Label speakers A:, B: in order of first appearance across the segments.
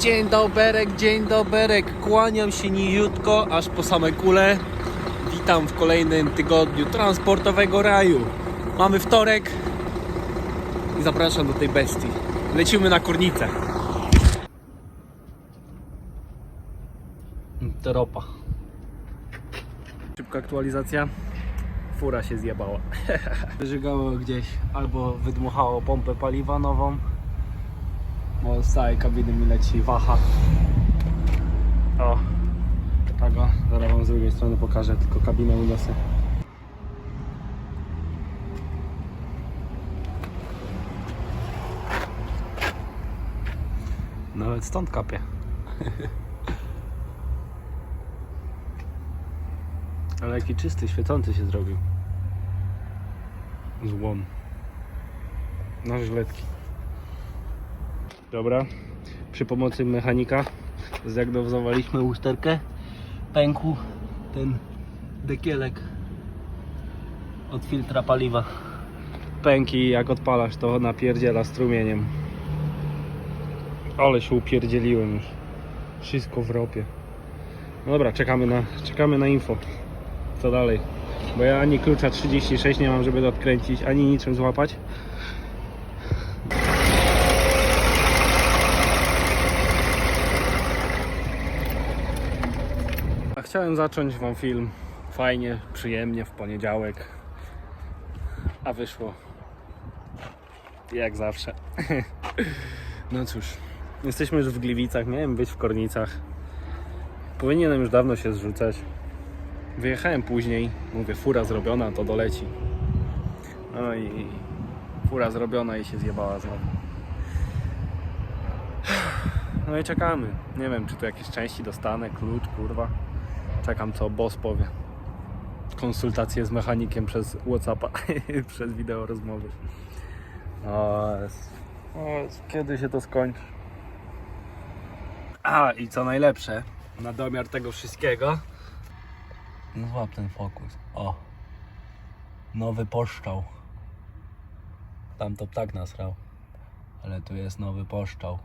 A: Dzień doberek, dzień doberek. Kłaniam się niziutko, aż po same kule. Witam w kolejnym tygodniu transportowego raju. Mamy wtorek i zapraszam do tej bestii. Lecimy na kurnicę. To ropa. Szybka aktualizacja. Fura się zjebała. Wyżygało gdzieś albo wydmuchało pompę paliwa nową, bo z całej kabiny mi leci waha. O, tego. Zaraz wam z drugiej strony pokażę, tylko kabinę uniosę. Nawet stąd kapie. Ale jaki czysty, świecący się zrobił. Złom. Na żyletki. Dobra. Przy pomocy mechanika zdiagnozowaliśmy usterkę. Pękł ten dekielek od filtra paliwa. Pęki jak odpalasz to napierdziela strumieniem. Ale się upierdzieliłem już. Wszystko w ropie. No dobra, czekamy na, czekamy na info. Co dalej? Bo ja ani klucza 36 nie mam, żeby to odkręcić, ani niczym złapać. Chciałem zacząć wam film fajnie, przyjemnie w poniedziałek. A wyszło jak zawsze. No cóż, jesteśmy już w Gliwicach, miałem być w Kornicach. Powinienem już dawno się zrzucać. Wyjechałem później, mówię, fura zrobiona, to doleci. No i fura zrobiona i się zjebała znowu. No i czekamy. Nie wiem, czy tu jakieś części dostanę, klucz, kurwa. Czekam, co boss powie. Konsultacje z mechanikiem przez Whatsappa, przez wideo rozmowy. O, o, kiedy się to skończy? A, i co najlepsze, na domiar tego wszystkiego, no złap ten fokus. O. Nowy poszczał. Tam to ptak nasrał. Ale tu jest nowy poszczał.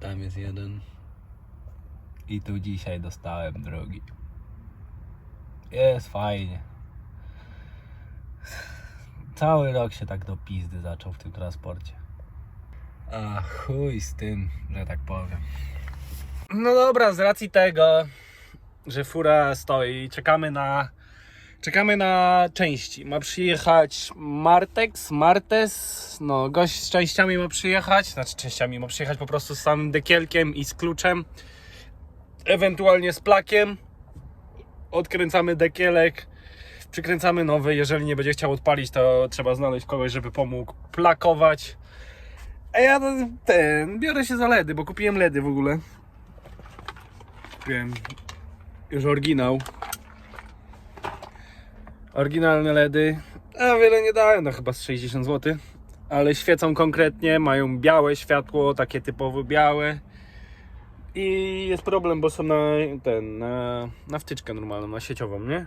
A: Tam jest jeden. I tu dzisiaj dostałem drugi. Jest fajnie. Cały rok się tak do pizdy zaczął w tym transporcie. A chuj z tym, że tak powiem. No dobra, z racji tego, że fura stoi. Czekamy na. Czekamy na części. Ma przyjechać Martex, Martes. No, gość z częściami ma przyjechać. Znaczy, częściami ma przyjechać po prostu z samym dekielkiem i z kluczem. Ewentualnie z plakiem. Odkręcamy dekielek. Przykręcamy nowy. Jeżeli nie będzie chciał odpalić, to trzeba znaleźć kogoś, żeby pomógł plakować. A ja ten. Biorę się za LEDy, bo kupiłem LEDy w ogóle. Kupiłem już oryginał. Oryginalne LEDy. A wiele nie dają, no chyba z 60 zł. Ale świecą konkretnie, mają białe światło, takie typowo białe. I jest problem, bo są na ten, na, na wtyczkę normalną, na sieciową, nie?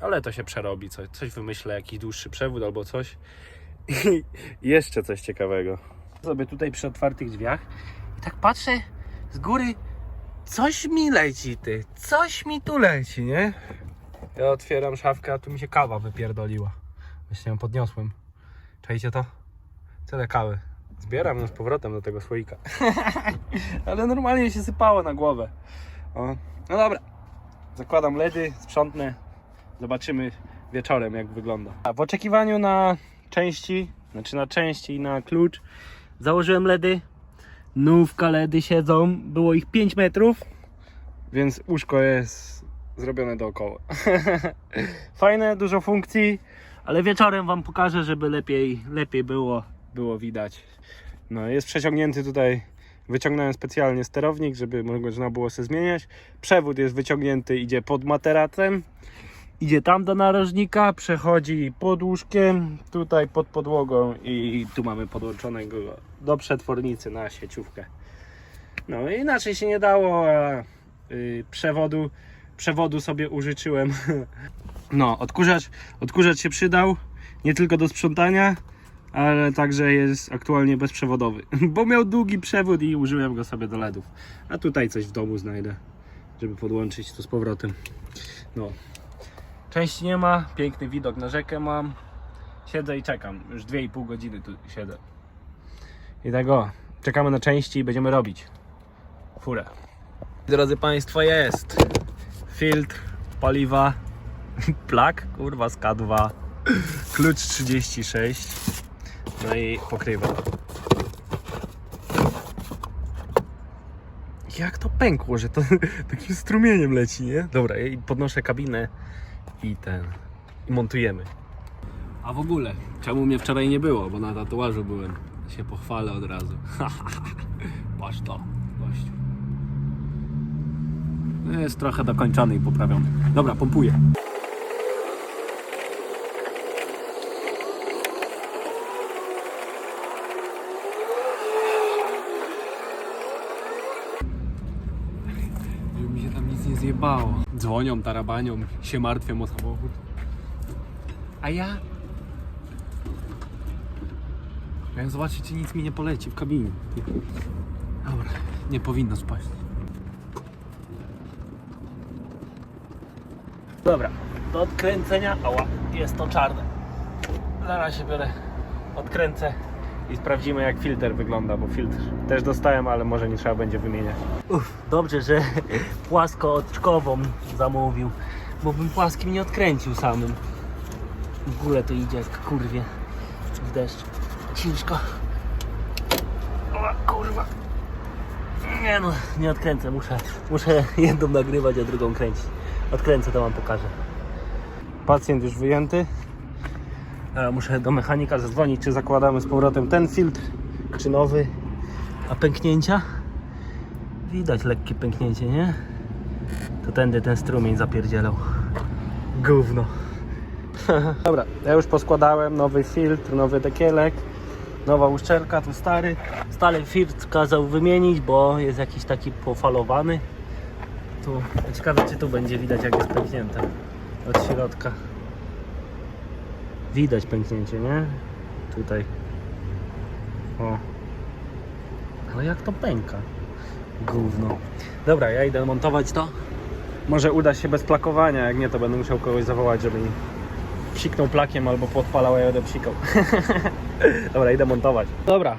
A: Ale to się przerobi, coś, coś wymyślę, jakiś dłuższy przewód albo coś. I jeszcze coś ciekawego. Sobie tutaj przy otwartych drzwiach i tak patrzę z góry, coś mi leci ty, coś mi tu leci, nie? Ja otwieram szafkę, a tu mi się kawa wypierdoliła. Właśnie ją podniosłem. Czajcie to? Tyle kawy. Zbieram ją z powrotem do tego słoika. Ale normalnie się sypało na głowę. O. No dobra. Zakładam ledy, sprzątnę. Zobaczymy wieczorem jak wygląda. A w oczekiwaniu na części, znaczy na części i na klucz, założyłem ledy. Nówka ledy siedzą. Było ich 5 metrów. Więc łóżko jest zrobione dookoła. Fajne, dużo funkcji, ale wieczorem Wam pokażę, żeby lepiej, lepiej było, było widać. No, jest przeciągnięty tutaj, wyciągnąłem specjalnie sterownik, żeby można było sobie zmieniać. Przewód jest wyciągnięty, idzie pod materacem, idzie tam do narożnika, przechodzi pod łóżkiem, tutaj pod podłogą i tu mamy podłączonego do przetwornicy na sieciówkę. No inaczej się nie dało, a y, przewodu, przewodu sobie użyczyłem. No, odkurzacz, odkurzacz się przydał, nie tylko do sprzątania, ale także jest aktualnie bezprzewodowy, bo miał długi przewód i użyłem go sobie do LEDów. A tutaj coś w domu znajdę, żeby podłączyć to z powrotem. No. Części nie ma, piękny widok na rzekę mam. Siedzę i czekam. Już 2,5 godziny tu siedzę. I tego, czekamy na części i będziemy robić furę. Drodzy Państwo, jest filtr paliwa, plak, kurwa z K2, klucz 36, no i pokrywa. Jak to pękło, że to takim strumieniem leci, nie? Dobra, i podnoszę kabinę i ten, i montujemy. A w ogóle, czemu mnie wczoraj nie było, bo na tatuażu byłem. Się pochwalę od razu. Patrz to, gościu. Jest trochę dokończony i poprawiony. Dobra, pompuję. Żeby mi się zjebało. Dzwonią, tarabanią, się martwią o samochód. A ja? Miałem zobaczyć, czy nic mi nie poleci w kabinie. Dobra, nie powinno spaść. Dobra, do odkręcenia. Ała, jest to czarne. Zaraz się biorę, odkręcę i sprawdzimy jak filtr wygląda, bo filtr też dostałem, ale może nie trzeba będzie wymieniać. Uff, dobrze, że płaskooczkową zamówił, bo bym płaskim nie odkręcił samym. W ogóle to idzie jak kurwie w deszcz. Ciężko. O kurwa. Nie no, nie odkręcę, muszę, muszę jedną nagrywać, a drugą kręcić. Odkręcę, to wam pokażę. Pacjent już wyjęty. A muszę do mechanika zadzwonić, czy zakładamy z powrotem ten filtr, czy nowy. A pęknięcia? Widać lekkie pęknięcie, nie? To tędy ten strumień zapierdzielał. Gówno. Dobra, ja już poskładałem nowy filtr, nowy dekielek, nowa uszczelka, tu stary. Stary filtr kazał wymienić, bo jest jakiś taki pofalowany. Tu, ciekawe czy tu będzie widać jak jest pęknięte od środka. Widać pęknięcie, nie? Tutaj. O. Ale jak to pęka? Gówno. Dobra, ja idę montować to. Może uda się bez plakowania, jak nie to będę musiał kogoś zawołać, żeby mi psiknął plakiem albo podpalał, a ja będę psikał. Dobra, idę montować. Dobra,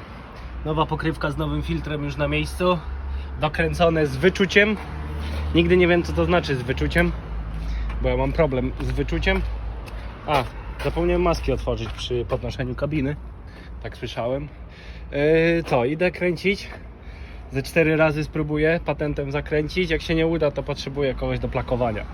A: nowa pokrywka z nowym filtrem już na miejscu. Dokręcone z wyczuciem. Nigdy nie wiem co to znaczy z wyczuciem, bo ja mam problem z wyczuciem. A, zapomniałem maski otworzyć przy podnoszeniu kabiny. Tak słyszałem. Yy, co, idę kręcić. Ze cztery razy spróbuję patentem zakręcić. Jak się nie uda, to potrzebuję kogoś do plakowania.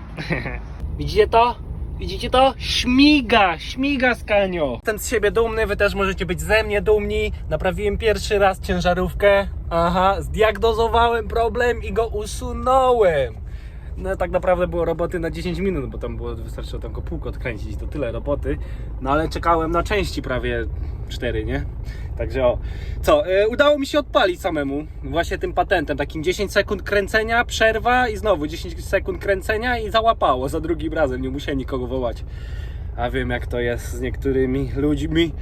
A: Widzicie to? Widzicie to? Śmiga, śmiga skanio. Jestem z siebie dumny, wy też możecie być ze mnie dumni. Naprawiłem pierwszy raz ciężarówkę. Aha, zdiagnozowałem problem i go usunąłem. No tak naprawdę było roboty na 10 minut, bo tam było wystarczyło tylko półko odkręcić, to tyle roboty. No ale czekałem na części prawie 4, nie? Także o. Co, e, udało mi się odpalić samemu, właśnie tym patentem, takim 10 sekund kręcenia, przerwa i znowu 10 sekund kręcenia i załapało za drugim razem, nie musiałem nikogo wołać. A wiem jak to jest z niektórymi ludźmi.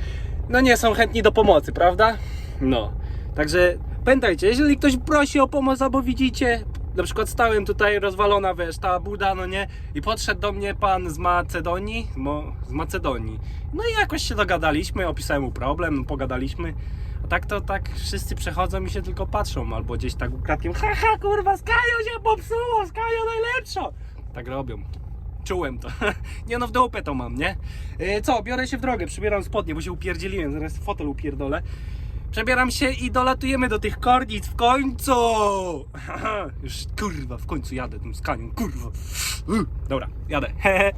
A: No nie są chętni do pomocy, prawda? No. Także pamiętajcie, jeżeli ktoś prosi o pomoc albo widzicie, na przykład stałem tutaj rozwalona, wiesz, ta buda, no nie, i podszedł do mnie pan z Macedonii, mo, z Macedonii. No i jakoś się dogadaliśmy, opisałem mu problem, pogadaliśmy. A tak to tak wszyscy przechodzą i się tylko patrzą, albo gdzieś tak ukradkiem, haha, kurwa, Skajo się popsuło, Skajo najlepsza. Tak robią. Czułem to. Nie no, w dupę to mam, nie? Yy, co, biorę się w drogę, przybieram spodnie, bo się upierdzieliłem, zaraz fotel upierdolę. Przebieram się i dolatujemy do tych kornic w końcu! Już kurwa, w końcu jadę tym skanią, kurwa. Dobra, jadę.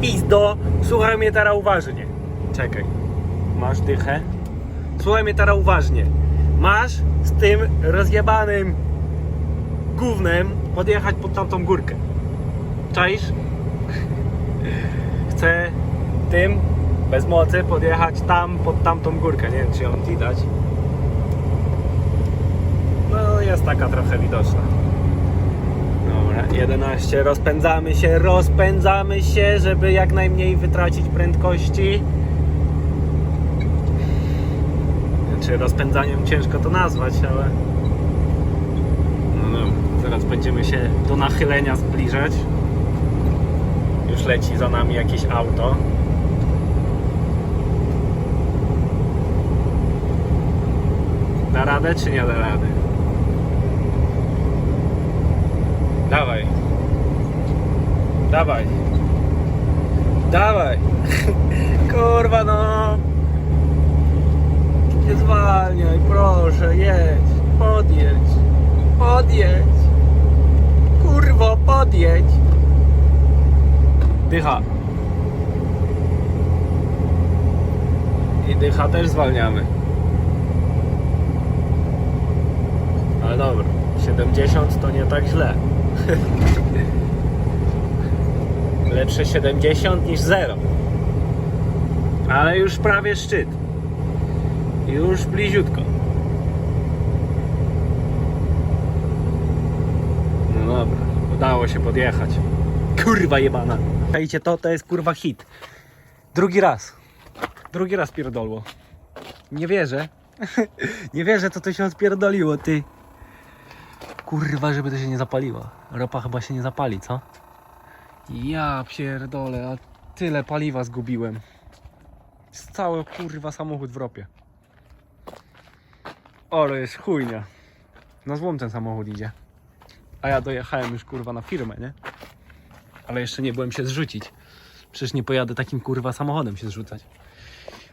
A: Pizdo, słuchaj mnie teraz uważnie. Czekaj, masz dychę? Słuchaj mnie teraz uważnie. Masz z tym rozjebanym gównem podjechać pod tamtą górkę. Czaisz? Chcę tym bez mocy podjechać tam pod tamtą górkę. Nie wiem czy ją widać. No jest taka trochę widoczna. Dobra, 11. Rozpędzamy się, rozpędzamy się, żeby jak najmniej wytracić prędkości. czy rozpędzaniem ciężko to nazwać, ale no, zaraz będziemy się do nachylenia zbliżać. Już leci za nami jakieś auto. Da radę czy nie da rady? Dawaj. Dawaj. Dawaj. Kurwa no. Nie zwalniaj, proszę, jedź. Podjedź. Podjedź. Kurwo, podjedź. Dycha. I dycha też zwalniamy. Ale dobra, 70 to nie tak źle. Lepsze 70 niż 0. Ale już prawie szczyt. Już bliziutko. No dobra, udało się podjechać. Kurwa jebana. Czajcie to, to jest kurwa hit. Drugi raz. Drugi raz pierdolło. Nie wierzę. Nie wierzę, co to się odpierdoliło, ty. Kurwa, żeby to się nie zapaliło. Ropa chyba się nie zapali, co? Ja pierdolę, a tyle paliwa zgubiłem. Cały kurwa samochód w ropie. Oro jest chujnia. Na złom ten samochód idzie. A ja dojechałem już kurwa na firmę, nie? Ale jeszcze nie byłem się zrzucić. Przecież nie pojadę takim kurwa samochodem się zrzucać.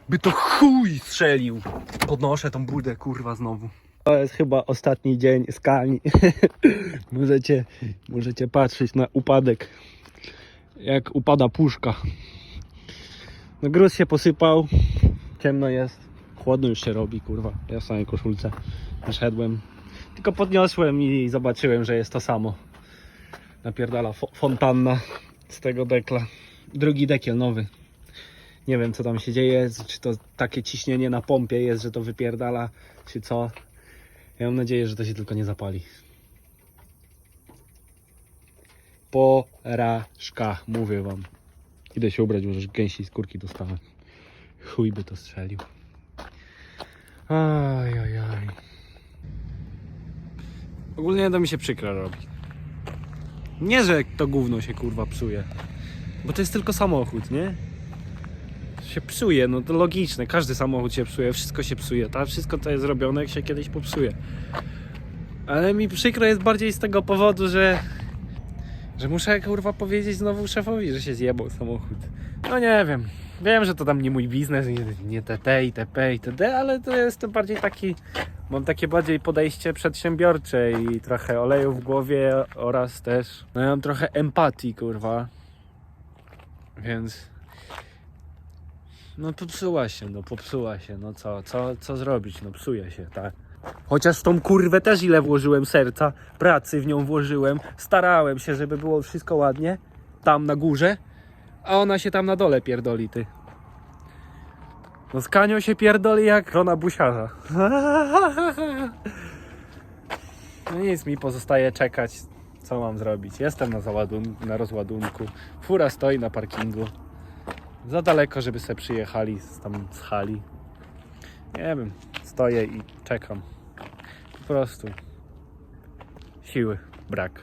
A: By to chuj strzelił. Podnoszę tą budę kurwa znowu. To jest chyba ostatni dzień skali. możecie, możecie patrzeć na upadek. Jak upada puszka. No gruz się posypał. Ciemno jest. Chłodno już się robi, kurwa. Ja w samej koszulce szedłem. Tylko podniosłem i zobaczyłem, że jest to samo. Napierdala fo- fontanna z tego dekla. Drugi dekiel nowy. Nie wiem co tam się dzieje, czy to takie ciśnienie na pompie jest, że to wypierdala, czy co. Ja mam nadzieję, że to się tylko nie zapali. Porażka, mówię wam. Idę się ubrać, może gęsiej skórki dostałem. Chuj by to strzelił. Aj, aj, aj. Ogólnie to mi się przykro robi. Nie, że to gówno się kurwa psuje. Bo to jest tylko samochód, nie? Się psuje, no to logiczne. Każdy samochód się psuje, wszystko się psuje. Tak? Wszystko co jest robione, jak się kiedyś popsuje. Ale mi przykro jest bardziej z tego powodu, że że muszę kurwa powiedzieć znowu szefowi, że się zjebał samochód. No nie wiem. Wiem, że to tam nie mój biznes, nie, nie TT i TP i TD, ale to jest to bardziej taki. Mam takie bardziej podejście przedsiębiorcze i trochę oleju w głowie oraz też. No ja mam trochę empatii, kurwa. Więc. No popsuła się, no popsuła się, no co, co, co zrobić, no psuje się, tak. Chociaż tą kurwę też ile włożyłem serca, pracy w nią włożyłem, starałem się, żeby było wszystko ładnie, tam na górze, a ona się tam na dole pierdoli, ty. No z Kanią się pierdoli jak żona busiarza. No nic, mi pozostaje czekać, co mam zrobić. Jestem na załadunku, na rozładunku, fura stoi na parkingu. Za daleko, żeby sobie przyjechali tam z hali. Nie wiem, stoję i czekam. Po prostu. Siły brak.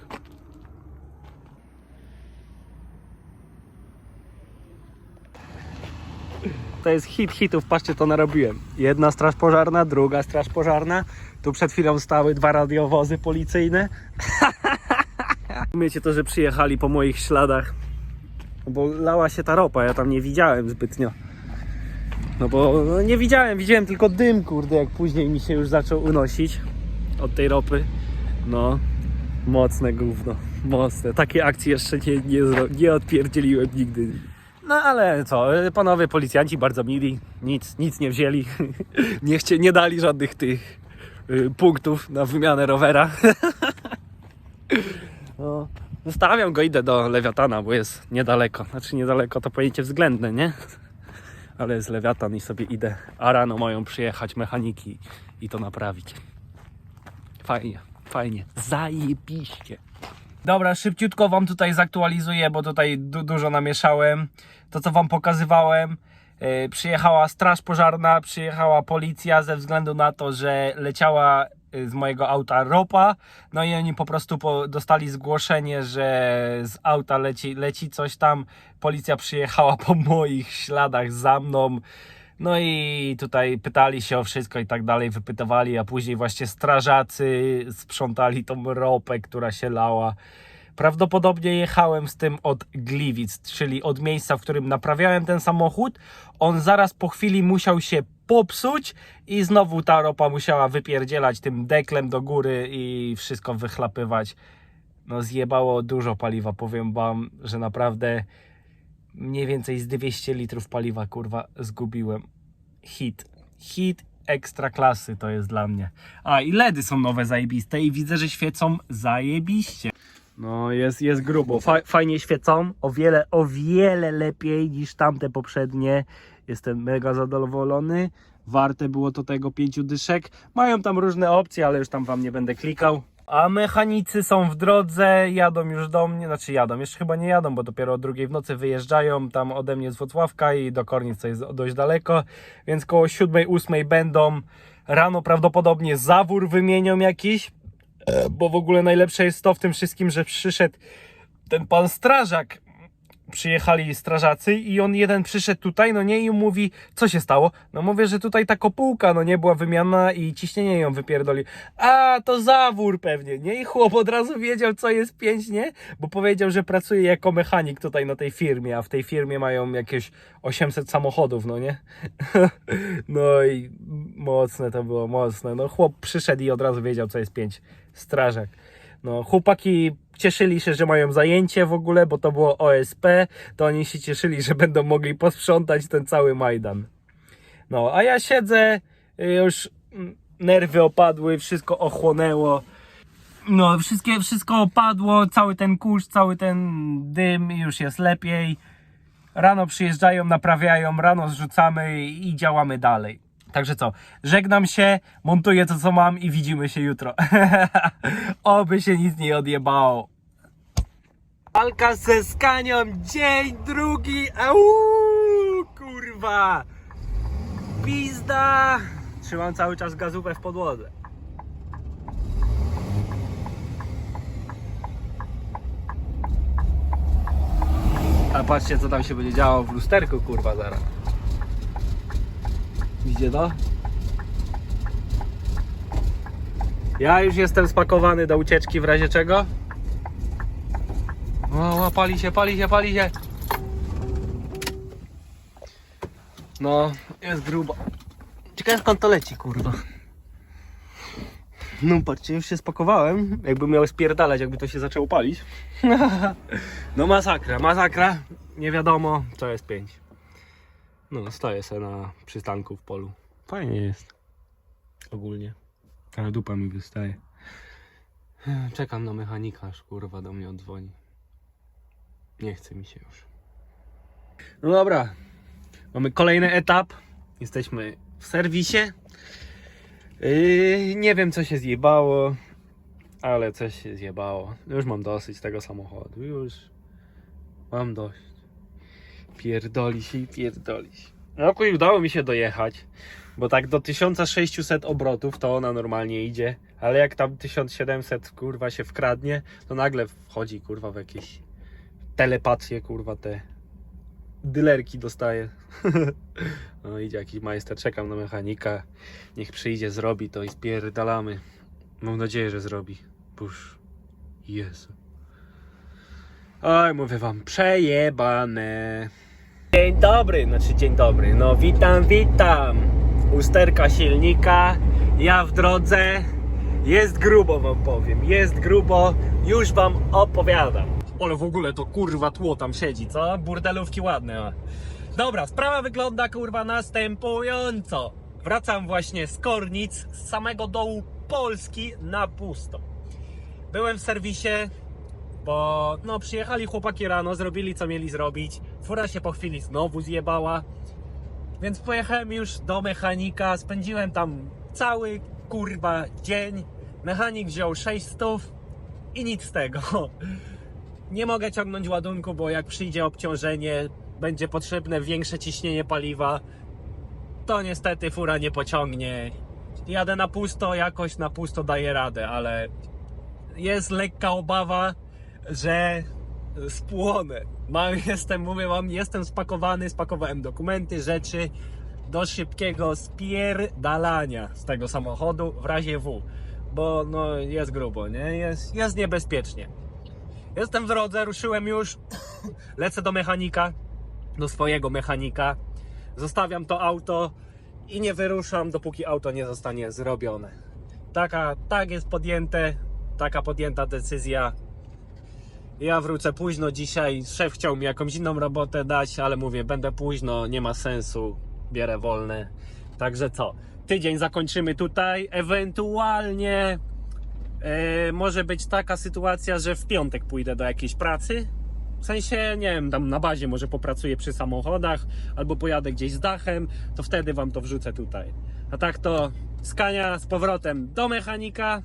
A: To jest hit hitów, patrzcie to narobiłem. Jedna straż pożarna, druga straż pożarna. Tu przed chwilą stały dwa radiowozy policyjne. Umiecie to, że przyjechali po moich śladach. Bo lała się ta ropa, ja tam nie widziałem zbytnio. No bo no nie widziałem, widziałem tylko dym, kurde, jak później mi się już zaczął unosić od tej ropy. No, mocne gówno, mocne. Takie akcje jeszcze nie, nie, nie odpierdzieliłem nigdy. No ale co, panowie policjanci bardzo mili, nic, nic nie wzięli, nie, chcie, nie dali żadnych tych y, punktów na wymianę rowera. no, zostawiam go, idę do Lewiatana, bo jest niedaleko. Znaczy niedaleko to pojęcie względne, nie? ale jest lewiatan i sobie idę. A rano mają przyjechać mechaniki i to naprawić. Fajnie, fajnie. Zajebiście. Dobra, szybciutko wam tutaj zaktualizuję, bo tutaj du- dużo namieszałem. To co wam pokazywałem, Yy, przyjechała straż pożarna, przyjechała policja ze względu na to, że leciała z mojego auta ropa. No i oni po prostu po, dostali zgłoszenie, że z auta leci, leci coś tam. Policja przyjechała po moich śladach za mną. No i tutaj pytali się o wszystko i tak dalej, wypytywali, a później właśnie strażacy sprzątali tą ropę, która się lała. Prawdopodobnie jechałem z tym od Gliwic, czyli od miejsca, w którym naprawiałem ten samochód. On zaraz po chwili musiał się popsuć i znowu ta ropa musiała wypierdzielać tym deklem do góry i wszystko wychlapywać. No zjebało dużo paliwa, powiem wam, że naprawdę mniej więcej z 200 litrów paliwa, kurwa, zgubiłem. Hit. Hit ekstra klasy to jest dla mnie. A i LEDy są nowe zajebiste i widzę, że świecą zajebiście. No jest, jest grubo, Fa fajnie świecą, o wiele, o wiele lepiej niż tamte poprzednie. Jestem mega zadowolony. Warte było to tego pięciu dyszek. Mają tam różne opcje, ale już tam wam nie będę klikał. A mechanicy są w drodze, jadą już do mnie, znaczy jadą, jeszcze chyba nie jadą, bo dopiero o drugiej w nocy wyjeżdżają tam ode mnie z Włocławka i do Kornic, jest dość daleko, więc koło siódmej, ósmej będą. Rano prawdopodobnie zawór wymienią jakiś, bo w ogóle najlepsze jest to w tym wszystkim, że przyszedł ten pan strażak, przyjechali strażacy i on jeden przyszedł tutaj, no nie, i mówi, co się stało? No mówię, że tutaj ta kopułka, no nie, była wymiana i ciśnienie ją wypierdoli. A, to zawór pewnie, nie? I chłop od razu wiedział, co jest pięć, nie? Bo powiedział, że pracuje jako mechanik tutaj na tej firmie, a w tej firmie mają jakieś 800 samochodów, no nie? no i mocne to było, mocne. No chłop przyszedł i od razu wiedział, co jest pięć. Strażak. No, chłopaki cieszyli się, że mają zajęcie w ogóle, bo to było OSP, to oni się cieszyli, że będą mogli posprzątać ten cały Majdan. No, a ja siedzę, już nerwy opadły, wszystko ochłonęło. No, wszystkie, wszystko opadło, cały ten kurz, cały ten dym, już jest lepiej. Rano przyjeżdżają, naprawiają, rano zrzucamy i działamy dalej. Także co, żegnam się, montuję to co mam i widzimy się jutro. Oby się nic nie odjebało. Walka ze Skanią, dzień drugi, au, kurwa. Pizda. Trzymam cały czas gazówę w podłodze. A patrzcie co tam się będzie działo w lusterku kurwa zaraz. Widzicie to? Ja już jestem spakowany do ucieczki w razie czego. O, o, pali się, pali się, pali się. No, jest grubo. Ciekawe skąd to leci, kurwa. No patrzcie, już się spakowałem. Jakby miał spierdalać, jakby to się zaczęło palić. no masakra, masakra. Nie wiadomo, co jest 5. No, stoję sobie na przystanku w polu. Fajnie jest. Ogólnie. Ale dupa mi wystaje. Czekam na mechanika, aż kurwa do mnie oddzwoni. Nie chce mi się już. No dobra. Mamy kolejny etap. Jesteśmy w serwisie. Yy, nie wiem co się zjebało, ale coś się zjebało. Już mam dosyć tego samochodu. Już mam dość. Pierdoli się i pierdoli się. No i udało mi się dojechać, bo tak do 1600 obrotów to ona normalnie idzie, ale jak tam 1700 kurwa się wkradnie, to nagle wchodzi kurwa w jakieś telepacje kurwa te dylerki dostaje. no idzie jakiś majster, czekam na mechanika, niech przyjdzie, zrobi to i spierdalamy. Mam nadzieję, że zrobi. Buż. Jezu. Oj, mówię wam, przejebane. Dzień dobry, znaczy dzień dobry. No witam, witam. Usterka silnika, ja w drodze. Jest grubo wam powiem, jest grubo. Już wam opowiadam. Ale w ogóle to kurwa tło tam siedzi, co? Burdelówki ładne. Dobra, sprawa wygląda kurwa następująco. Wracam właśnie z Kornic, z samego dołu Polski na pusto. Byłem w serwisie, bo no przyjechali chłopaki rano, zrobili co mieli zrobić. Fura się po chwili znowu zjebała. Więc pojechałem już do mechanika, spędziłem tam cały kurwa dzień. Mechanik wziął 600 i nic z tego. Nie mogę ciągnąć ładunku, bo jak przyjdzie obciążenie, będzie potrzebne większe ciśnienie paliwa, to niestety fura nie pociągnie. Jadę na pusto, jakoś na pusto daję radę, ale jest lekka obawa, że spłonę. Mam, jestem, mówię wam, jestem spakowany, spakowałem dokumenty, rzeczy do szybkiego spierdalania z tego samochodu w razie W, bo no jest grubo, nie? Jest, jest niebezpiecznie. Jestem w drodze, ruszyłem już, lecę do mechanika, do swojego mechanika, zostawiam to auto i nie wyruszam, dopóki auto nie zostanie zrobione. Taka, tak jest podjęte, taka podjęta decyzja. Ja wrócę późno dzisiaj. Szef chciał mi jakąś inną robotę dać, ale mówię, będę późno, nie ma sensu. Bierę wolne. Także co? Tydzień zakończymy tutaj. Ewentualnie e, może być taka sytuacja, że w piątek pójdę do jakiejś pracy. W sensie, nie wiem, tam na bazie może popracuję przy samochodach, albo pojadę gdzieś z dachem, to wtedy wam to wrzucę tutaj. A tak to skania z powrotem do mechanika.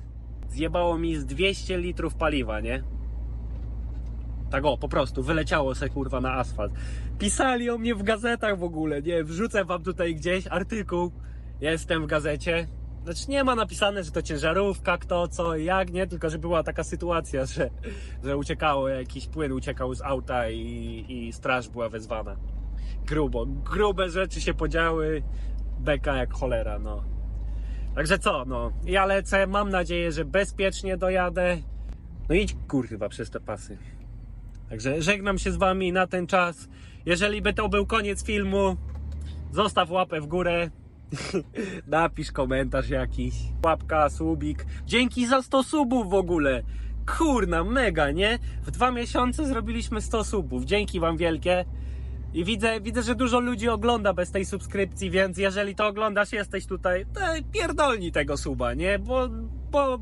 A: Zjebało mi z 200 litrów paliwa, nie? Tak o, po prostu, wyleciało se kurwa na asfalt. Pisali o mnie w gazetach w ogóle, nie? Wrzucę wam tutaj gdzieś artykuł. Jestem w gazecie. Znaczy nie ma napisane, że to ciężarówka, kto, co, jak, nie? Tylko, że była taka sytuacja, że, że uciekało, jakiś płyn uciekał z auta i, i straż była wezwana. Grubo, grube rzeczy się podziały. Beka jak cholera, no. Także co, no. Ja lecę, mam nadzieję, że bezpiecznie dojadę. No idź kurwa przez te pasy. Także żegnam się z wami na ten czas. Jeżeli by to był koniec filmu, zostaw łapę w górę. Napisz komentarz jakiś. Łapka, subik. Dzięki za 100 subów w ogóle. Kurna, mega, nie? W dwa miesiące zrobiliśmy 100 subów. Dzięki wam wielkie. I widzę, widzę, że dużo ludzi ogląda bez tej subskrypcji, więc jeżeli to oglądasz, jesteś tutaj, to pierdolnij tego suba, nie? Bo, bo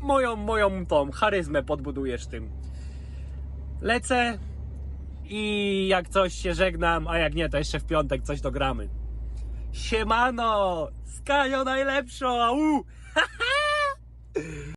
A: moją, moją tą charyzmę podbudujesz tym. Lecę i jak coś się żegnam, a jak nie, to jeszcze w piątek coś dogramy. Siemano! Skanio najlepszo! Au!